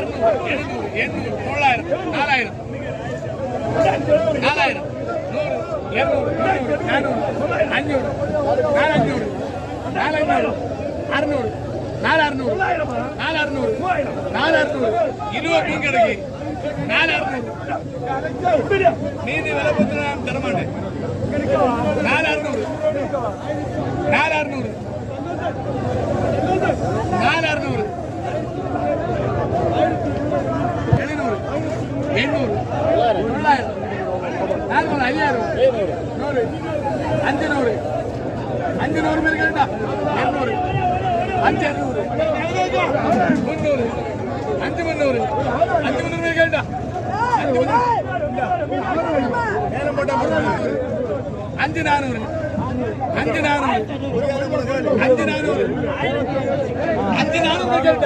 அறுநூறு. எண்ணூறு தொள்ளாயிரம் நாலாயிரம் நாலாயிரம் நூறு இருநூறு முந்நூறு நானூறு அஞ்சூறு நாலு அஞ்சூறு அறுநூறு. நாலு அறுநூறு. நாலு அறுநூறு. நாலு அறுநூறு. இருபது மீன் கிடைக்கு நாலு அறுநூறு. மீதி விலை பத்தி நான் தரமாட்டேன் நாலு அறுநூறு. நாலு அறுநூறு. ನಾಲ್ಕು ಐದಾರು ನೂರು ಅಂಜು ನೂರು ಅಂಜು ನೂರು ಮೇಲೆ ಕೇಳ್ತಾ ಎರಡ್ನೂರು അഞ്ച് മുന്നൂറ്. അഞ്ച് മുന്നൂറ്. അഞ്ച് മുന്നൂറ് അഞ്ച് നാനൂറ്. അഞ്ച് നാനൂറ്. അഞ്ച് നാനൂറ്. അഞ്ച് നാനൂറ് കേട്ട